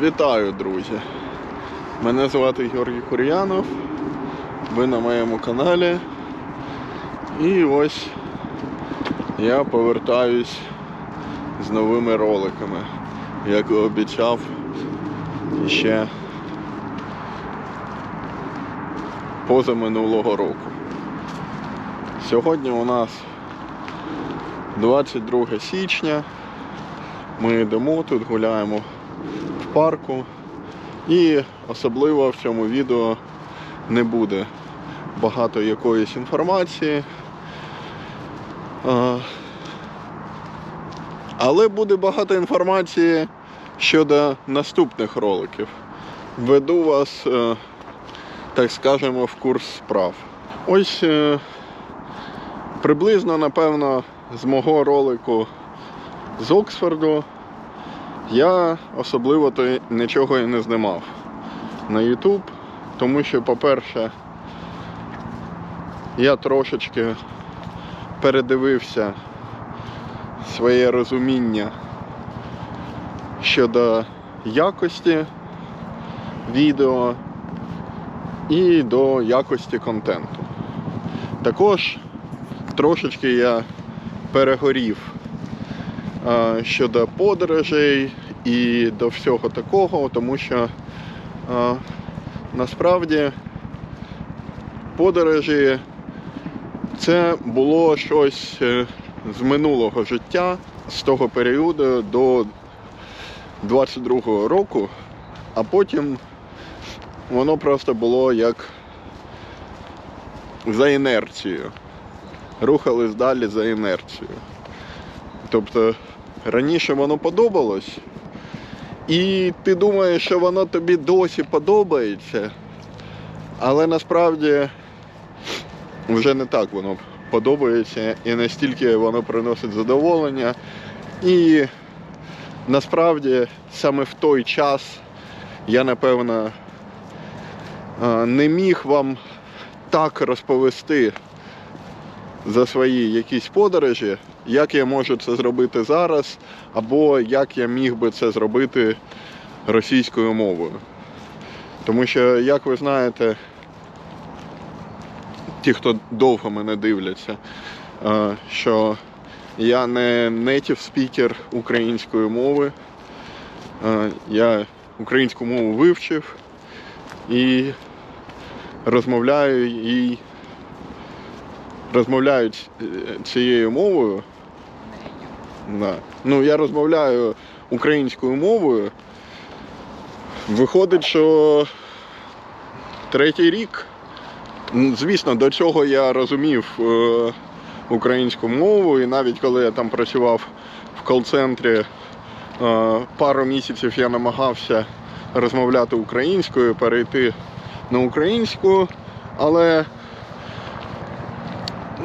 Вітаю, друзі! Мене звати Георгій Кур'янов. Ви на моєму каналі. І ось я повертаюсь з новими роликами, як і обіцяв ще позаминулого року. Сьогодні у нас 22 січня. Ми йдемо тут, гуляємо парку. І особливо в цьому відео не буде багато якоїсь інформації. Але буде багато інформації щодо наступних роликів. Веду вас, е, так скажемо, в курс справ. Ось е, приблизно, напевно, з мого ролику з Оксфорду я особливо то нічого і не знімав на YouTube, тому що, по-перше, я трошечки передивився своє розуміння щодо якості відео і до якості контенту. Також трошечки я перегорів щодо подорожей і до всього такого, тому що насправді подорожі це було щось е, з минулого життя, з того періоду до 22-го року, а потім воно просто було як за інерцією. Рухались далі за інерцією. Тобто раніше воно подобалось, і ти думаєш, що воно тобі досі подобається, але насправді вже не так воно подобається і настільки воно приносить задоволення. І насправді саме в той час я напевно не міг вам так розповісти за свої якісь подорожі, як я можу це зробити зараз, або як я міг би це зробити російською мовою. Тому що, як ви знаєте, ті, хто довго мене дивляться, е, що я не native speaker української мови. Е, Я українську мову вивчив і розмовляю і розмовляю е, цією мовою. Да. Ну, я розмовляю українською мовою. Виходить, що третій рік. Звісно, до цього я розумів е, українську мову, і навіть коли я там працював в кол-центрі, е, пару місяців я намагався розмовляти українською, перейти на українську, але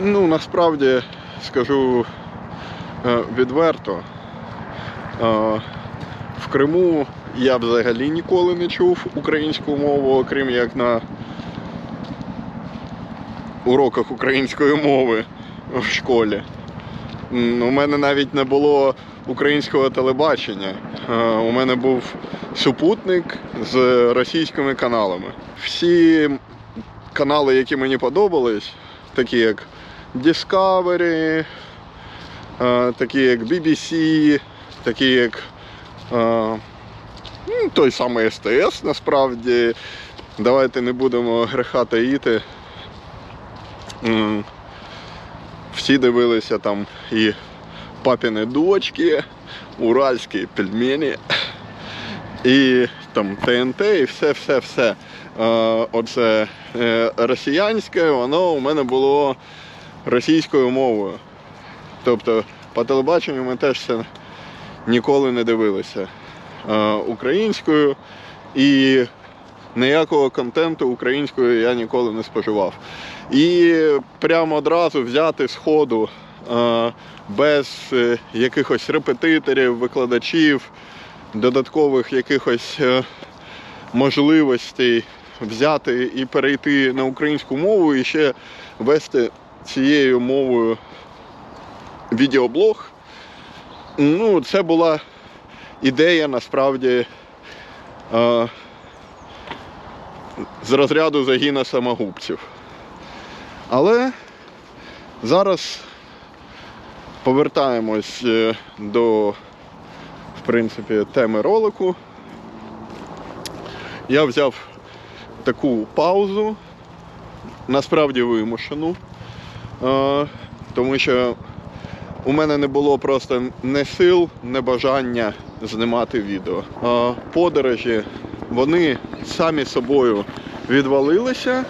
ну, насправді скажу відверто, е, в Криму я взагалі ніколи не чув українську мову, окрім як на уроках української мови в школі. У мене навіть не було українського телебачення. Е, У мене був супутник з російськими каналами. Всі канали, які мені подобались, такі як Discovery, е, такі як BBC, такі як той самий СТС насправді. Давайте не будемо греха таїти. Всі дивилися там і папіни дочки, уральські пельмені, і там ТНТ, і все-все-все. Оце е, росіянське, воно у мене було російською мовою. Тобто по телебаченню ми теж це ніколи не дивилися е, українською. І ніякого контенту українською я ніколи не споживав. І прямо одразу взяти з ходу е, без е, якихось репетиторів, викладачів, додаткових якихось можливостей взяти і перейти на українську мову і ще вести цією мовою відеоблог. Ну, це була ідея насправді е, з розряду загіна самогубців. Але зараз повертаємось е, до, в принципі, теми ролику. Я взяв таку паузу, насправді вимушену, е, тому що у мене не було просто не сил, не бажання знімати відео. Подорожі, вони самі собою відвалилися.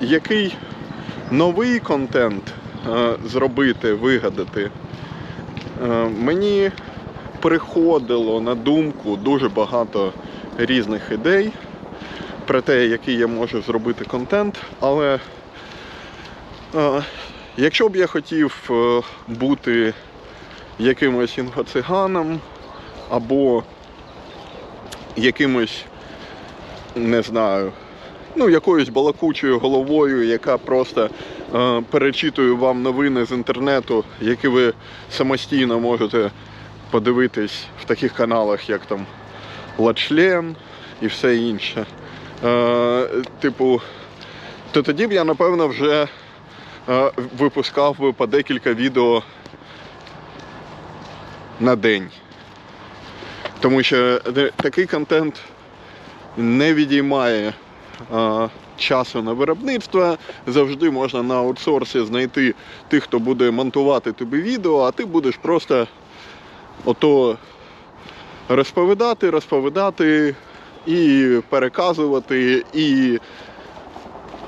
Який новий контент зробити, вигадати, мені приходило на думку дуже багато різних ідей про те, який я можу зробити контент, але якщо б я хотів е, бути якимось інфоциганом або якимось, не знаю, ну, якоюсь балакучою головою, яка просто е, перечитує вам новини з інтернету, які ви самостійно можете подивитись в таких каналах, як там Ладшлен і все інше. Е, типу, то тоді б я, напевно, вже випускав би по декілька відео на день. Тому що е, такий контент не відіймає е, часу на виробництво. Завжди можна на аутсорсі знайти тих, хто буде монтувати тобі відео, а ти будеш просто ото розповідати, розповідати і переказувати, і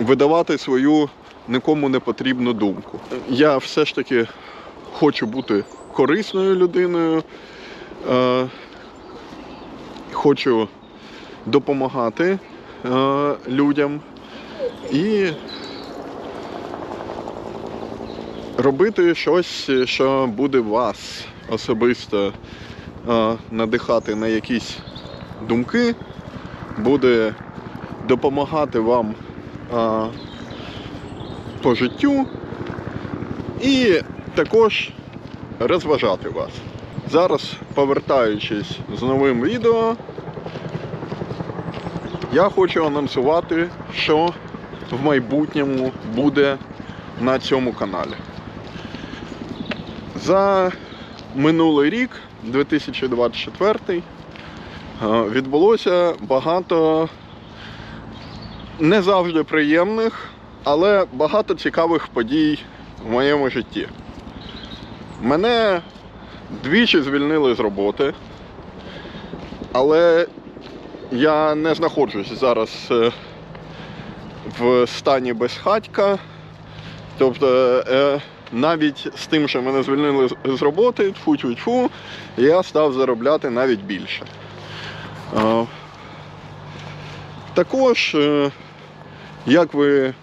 видавати свою нікому не потрібну думку. Я все ж таки хочу бути корисною людиною, е, хочу допомагати е, людям і робити щось, що буде вас особисто е, надихати на якісь думки, буде допомагати вам е, по життю і також розважати вас. Зараз, повертаючись з новим відео, я хочу анонсувати, що в майбутньому буде на цьому каналі. За минулий рік, 2024, е, відбулося багато не завжди приємних, але багато цікавих подій в моєму житті. Мене двічі звільнили з роботи, але я не знаходжусь зараз е, в стані безхатька. Тобто е, навіть з тим, що мене звільнили з- роботи, тфу-тфу-тфу, я став заробляти навіть більше. Е, Також, як ви,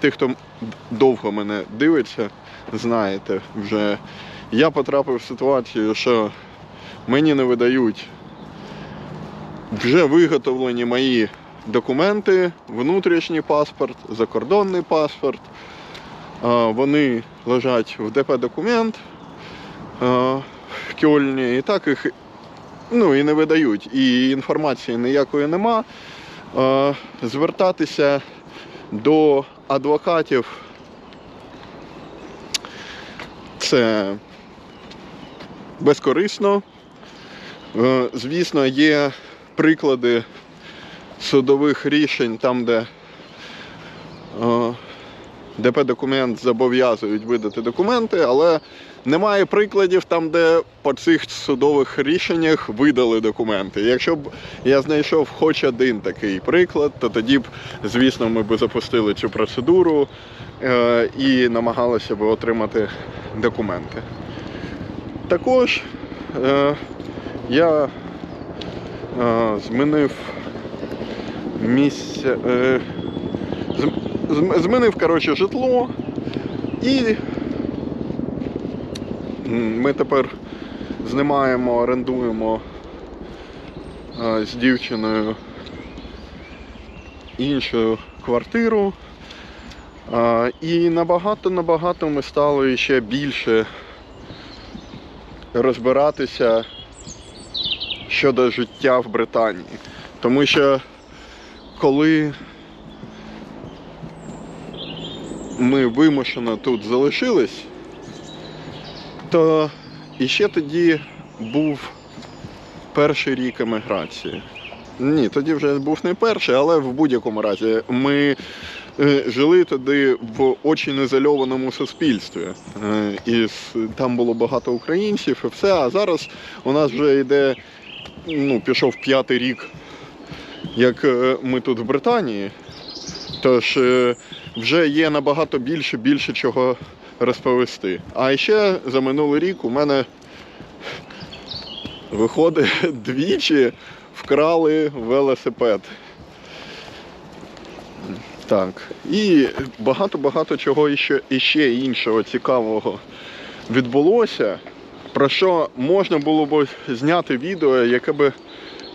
ті, хто довго мене дивиться, знаєте, вже я потрапив в ситуацію, що мені не видають вже виготовлені мої документи, внутрішній паспорт, закордонний паспорт. Вони лежать в ДП-документ в Кьольні, і так їх ну, і не видають. І інформації ніякої нема. Звертатися до адвокатів це безкорисно. Е, Звісно, є приклади судових рішень там, де е, ДП-документ зобов'язують видати документи, але немає прикладів там, де по цих судових рішеннях видали документи. Якщо б я знайшов хоч один такий приклад, то тоді б, звісно, ми б запустили цю процедуру е, і намагалися б отримати документи. Також е, я е, змінив місце. Е, змінив коротше, житло і ми тепер знімаємо, орендуємо з дівчиною іншу квартиру. І набагато-набагато ми стали ще більше розбиратися, щодо життя в Британії. Тому що коли ми вимушено тут залишились, то іще тоді був перший рік еміграції. Ні, тоді вже був не перший, але в будь-якому разі ми е, жили тоді в очень ізольованому суспільстві. Е, І там було багато українців і все. А зараз у нас вже йде, ну, пішов п'ятий рік, як е, ми тут в Британії. Тож е, вже є набагато більше, більше чого розповісти. А ще за минулий рік у мене виходить двічі вкрали велосипед. Так. І багато-багато чого іще, іще іншого цікавого відбулося, про що можна було б зняти відео, яке би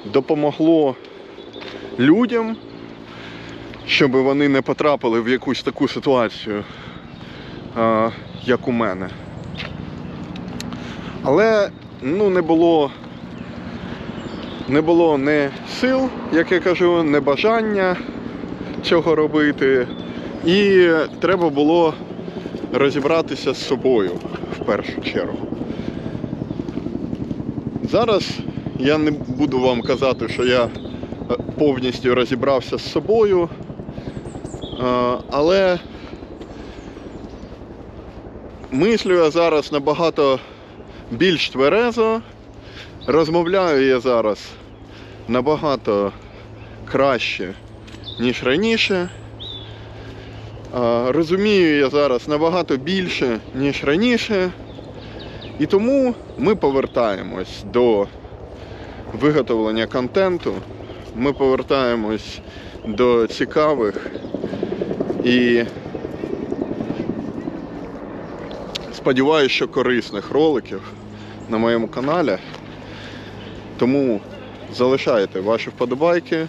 допомогло людям, щоб вони не потрапили в якусь таку ситуацію, як у мене. Але ну, не було не було не сил, як я кажу, не бажання цього робити. І треба було розібратися з собою в першу чергу. Зараз я не буду вам казати, що я е, повністю розібрався з собою, але мислю я зараз набагато більш тверезо. Розмовляю я зараз набагато краще, ніж раніше. Розумію я зараз набагато більше, ніж раніше. І тому ми повертаємось до виготовлення контенту. Ми повертаємось до цікавих і сподіваюся, що корисних роликів на моєму каналі. Тому залишайте ваші вподобайки.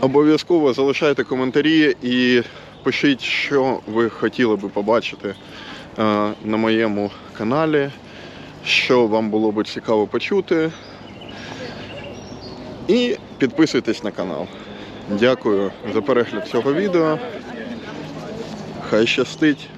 Обов'язково залишайте коментарі і пишіть, що ви хотіли би побачити е, на моєму каналі, що вам було б цікаво почути. І підписуйтесь на канал. Дякую за перегляд цього відео. Хай щастить!